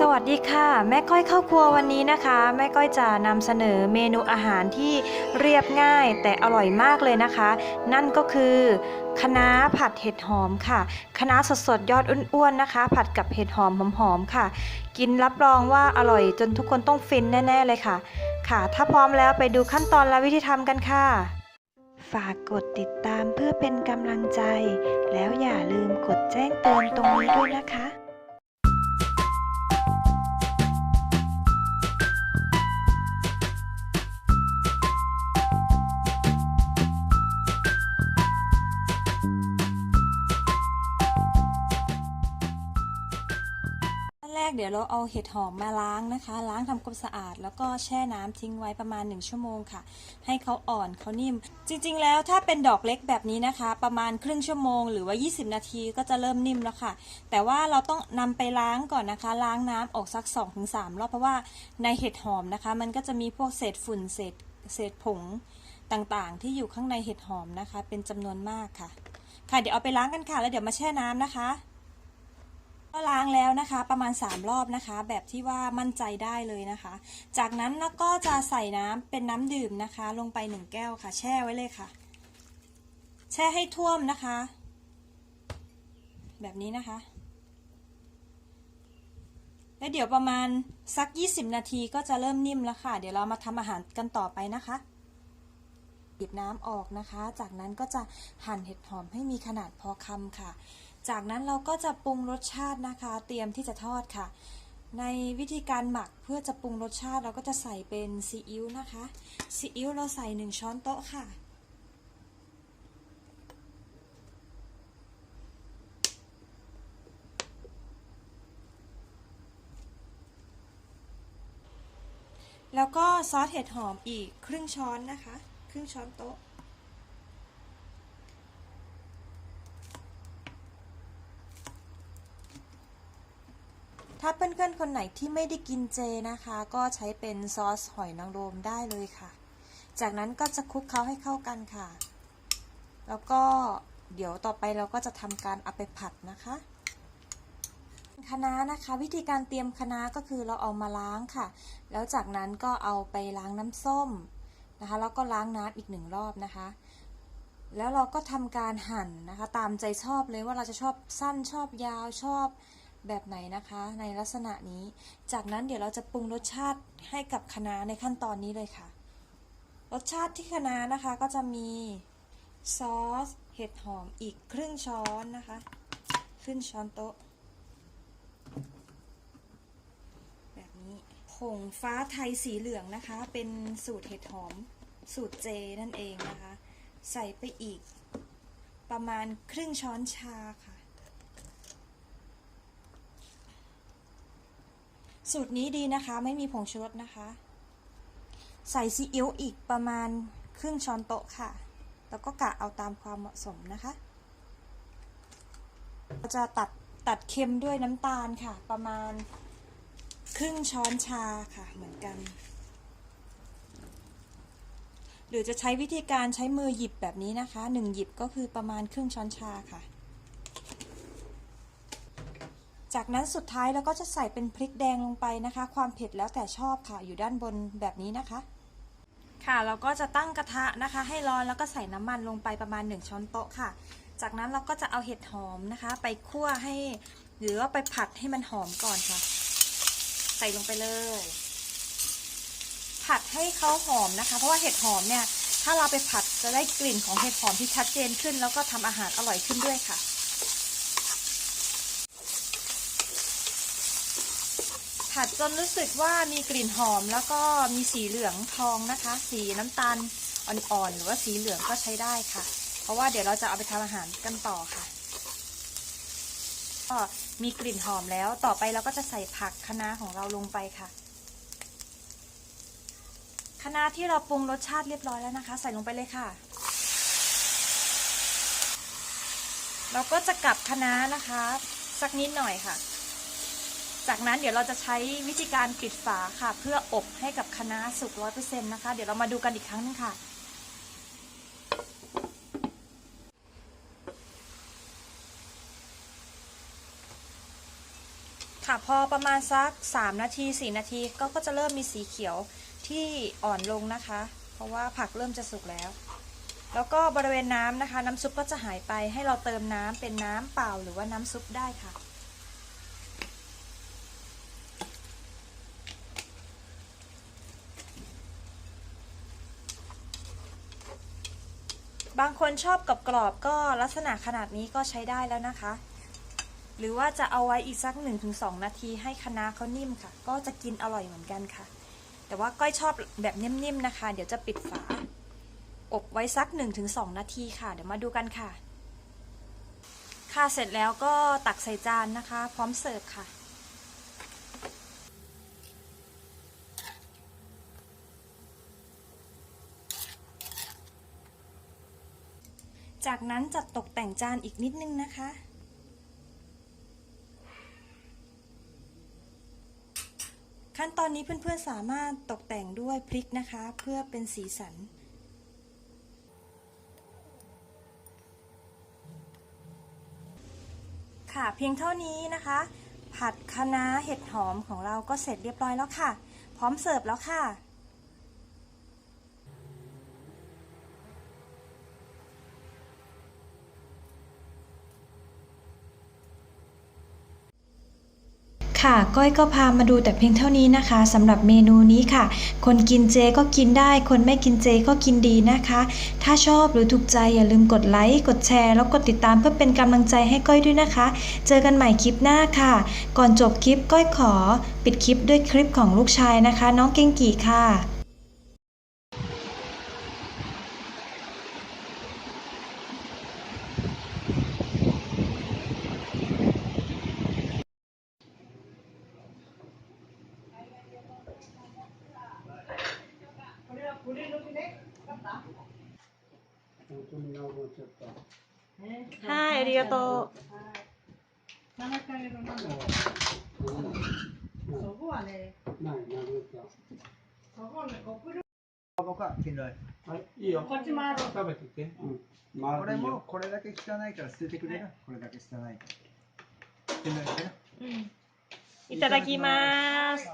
สวัสดีค่ะแม่ก้อยเข้าครัววันนี้นะคะแม่ก้อยจะนำเสนอเมนูอาหารที่เรียบง่ายแต่อร่อยมากเลยนะคะ นั่นก็คือคะน้าผัดเห็ดหอมค่ะคะน้าสดๆยอดอ้วนๆนะคะ ผัดกับเห็ดหอมหอมๆค่ะ กินรับรองว่าอร่อยจนทุกคนต้องฟินแน่ ๆเลยค่ะ ค่ะ ถ้าพร้อมแล้วไปดูขั้นตอนและวิธีทำกันค่ะ ฝากกดติดตามเพื่อเป็นกำลังใจ แล้วอย่าลืมกดแจ้งเตือนตรงนี้ด้วยนะคะ แรกเดี๋ยวเราเอาเห็ดหอมมาล้างนะคะ ล้างทำความสะอาด แล้วก็แช่น้ำทิ้งไว้ประมาณ 1 ชั่วโมงค่ะ ให้เขาอ่อนเขานิ่ม จริงๆ แล้วถ้าเป็นดอกเล็กแบบนี้นะคะ ประมาณครึ่งชั่วโมงหรือว่า 20 นาทีก็จะเริ่มนิ่มแล้วค่ะ แต่ว่าเราต้องนำไปล้างก่อนนะคะ ล้างน้ำออกสัก 2-3 รอบเพราะว่าในเห็ดหอมนะคะ มันก็จะมีพวกเศษฝุ่นเศษเศษผงต่างๆ ที่อยู่ข้างในเห็ดหอมนะคะ เป็นจำนวนมากค่ะ ค่ะเดี๋ยวเอาไปล้างกันค่ะ แล้วเดี๋ยวมาแช่น้ำนะคะ ก็ล้างแล้วนะคะประมาณ 3 รอบนะคะ แบบที่ว่ามั่นใจได้เลยนะคะ จากนั้นเราก็จะใส่น้ำเป็นน้ำดื่มนะคะ ลงไป 1 แก้วค่ะ แช่ไว้เลยค่ะ แช่ให้ท่วมนะคะ แบบนี้นะคะ แล้วเดี๋ยวประมาณสัก 20 นาทีก็จะเริ่มนิ่มแล้วค่ะ เดี๋ยวเรามาทำอาหารกันต่อไปนะคะหยิบน้ำออกนะคะ จากนั้นก็จะหั่นเห็ดหอมให้มีขนาดพอคำค่ะ จากนั้นเราก็จะปรุงรสชาตินะคะ เตรียมที่จะทอดค่ะ ในวิธีการหมักเพื่อจะปรุงรสชาติเราก็จะใส่เป็นซีอิ๊วนะคะซีอิ๊วเราใส่หนึ่งช้อนโต๊ะค่ะแล้วก็ซอสเห็ดหอมอีกครึ่งช้อนนะคะ ครึ่งช้อนโต๊ะ ถ้าเพื่อนๆคนไหนที่ไม่ได้กินเจนะคะ ก็ใช้เป็นซอสหอยนางรมได้เลยค่ะ จากนั้นก็จะคลุกเคล้าให้เข้ากันค่ะ แล้วก็เดี๋ยวต่อไปเราก็จะทำการเอาไปผัดนะคะคะน้านะคะ วิธีการเตรียมคะน้าก็คือเราเอามาล้างค่ะ แล้วจากนั้นก็เอาไปล้างน้ำส้มนะคะ แล้วก็ล้างน้ำอีกหนึ่งรอบนะคะ แล้วเราก็ทำการหั่นนะคะ ตามใจชอบเลยว่าเราจะชอบสั้นชอบยาวชอบ แบบไหนนะคะ ในลักษณะนี้ จากนั้นเดี๋ยวเราจะปรุงรสชาติให้กับคะน้าในขั้นตอนนี้เลยค่ะ รสชาติที่คะน้านะคะก็จะมีซอสเห็ดหอมอีกครึ่งช้อนนะคะครึ่งช้อนโต๊ะ แบบนี้ผงฟ้าไทยสีเหลืองนะคะ เป็นสูตรเห็ดหอมสูตรเจนั่นเองนะคะ ใส่ไปอีกประมาณครึ่งช้อนชาค่ะ สูตรนี้ดีนะคะ ไม่มีผงชูรสนะคะ ใส่ซีอิ๊วอีกประมาณครึ่งช้อนโต๊ะค่ะ แล้วก็กะเอาตามความเหมาะสมนะคะเราจะตัดตัดเค็มด้วยน้ำตาลค่ะ ประมาณครึ่งช้อนชาค่ะเหมือนกัน หรือจะใช้วิธีการใช้มือหยิบแบบนี้นะคะหนึ่งหยิบก็คือประมาณครึ่งช้อนชาค่ะ จากนั้นสุดท้ายเราก็จะใส่เป็นพริกแดงลงไปนะคะ ความเผ็ดแล้วแต่ชอบค่ะ อยู่ด้านบนแบบนี้นะคะ ค่ะเราก็จะตั้งกระทะนะคะ ให้ร้อนแล้วก็ใส่น้ำมันลงไปประมาณ 1 ช้อนโต๊ะค่ะ จากนั้นเราก็จะเอาเห็ดหอมนะคะ ไปคั่วให้ หรือว่าไปผัดให้มันหอมก่อนค่ะ ใส่ลงไปเลย ผัดให้เขาหอมนะคะ เพราะว่าเห็ดหอมเนี่ย ถ้าเราไปผัดจะได้กลิ่นของเห็ดหอมที่ชัดเจนขึ้น แล้วก็ทำอาหารอร่อยขึ้นด้วยค่ะ ผัดจนรู้สึกว่ามีกลิ่นหอมแล้วก็มีสีเหลืองทองนะคะ สีน้ำตาลอ่อนๆหรือว่าสีเหลืองก็ใช้ได้ค่ะ เพราะว่าเดี๋ยวเราจะเอาไปทำอาหารกันต่อค่ะก็มีกลิ่นหอมแล้วต่อไปเราก็จะใส่ผักคะน้าของเราลงไปค่ะคะน้าที่เราปรุงรสชาติเรียบร้อยแล้วนะคะ ใส่ลงไปเลยค่ะ เราก็จะกลับคะน้านะคะ สักนิดหน่อยค่ะ จากนั้นเดี๋ยวเราจะใช้วิธีการปิดฝาค่ะ เพื่ออบให้กับคะน้าสุกร้อยเปอร์เซ็นต์นะคะ เดี๋ยวเรามาดูกันอีกครั้งหนึงค่ะ ค่ะพอประมาณสัก 3 นาที 4 นาทีก็ก็จะเริ่มมีสีเขียวที่อ่อนลงนะคะ เพราะว่าผักเริ่มจะสุกแล้ว แล้วก็บริเวณน้ำนะคะ น้ำซุปก็จะหายไปให้เราเติมน้ำเป็นน้ำเปล่าหรือว่าน้ำซุปได้ค่ะ บางคนชอบกับกรอบก็ลักษณะขนาดนี้ก็ใช้ได้แล้วนะคะ หรือว่าจะเอาไว้อีกสัก 1-2 นาทีให้คะน้าเขานิ่มค่ะ ก็จะกินอร่อยเหมือนกันค่ะ แต่ว่าก้อยชอบแบบนิ่มๆนะคะ เดี๋ยวจะปิดฝา อบไว้สัก 1-2 นาทีค่ะ เดี๋ยวมาดูกันค่ะ ค่ะเสร็จแล้วก็ตักใส่จานนะคะ พร้อมเสิร์ฟค่ะ จากนั้นจัดตกแต่งจานอีกนิดนึงนะคะ ขั้นตอนนี้เพื่อนๆสามารถตกแต่งด้วยพริกนะคะ เพื่อเป็นสีสันค่ะเพียงเท่านี้นะคะ ผัดคะน้าเห็ดหอมของเราก็เสร็จเรียบร้อยแล้วค่ะ พร้อมเสิร์ฟแล้วค่ะ ค่ะก้อยก็พามาดูแต่เพียงเท่านี้นะคะสำหรับเมนูนี้ค่ะ คนกินเจก็กินได้ คนไม่กินเจก็กินดีนะคะ ถ้าชอบหรือถูกใจอย่าลืมกดไลค์กดแชร์แล้วกดติดตามเพื่อเป็นกำลังใจให้ก้อยด้วยนะคะ เจอกันใหม่คลิปหน้าค่ะ ก่อนจบคลิปก้อยขอ ปิดคลิปด้วยคลิปของลูกชายนะคะ น้องเก่งกี่ค่ะ はいありがと7回のなんだうんそこはね、ない、なくなっそこね、送る。僕は切る。た。はい、いいよ。こっちもある食べてて。うん。これも。これだけ汚いから捨ててくれる？これだけ汚いから。捨てないでね。いただきます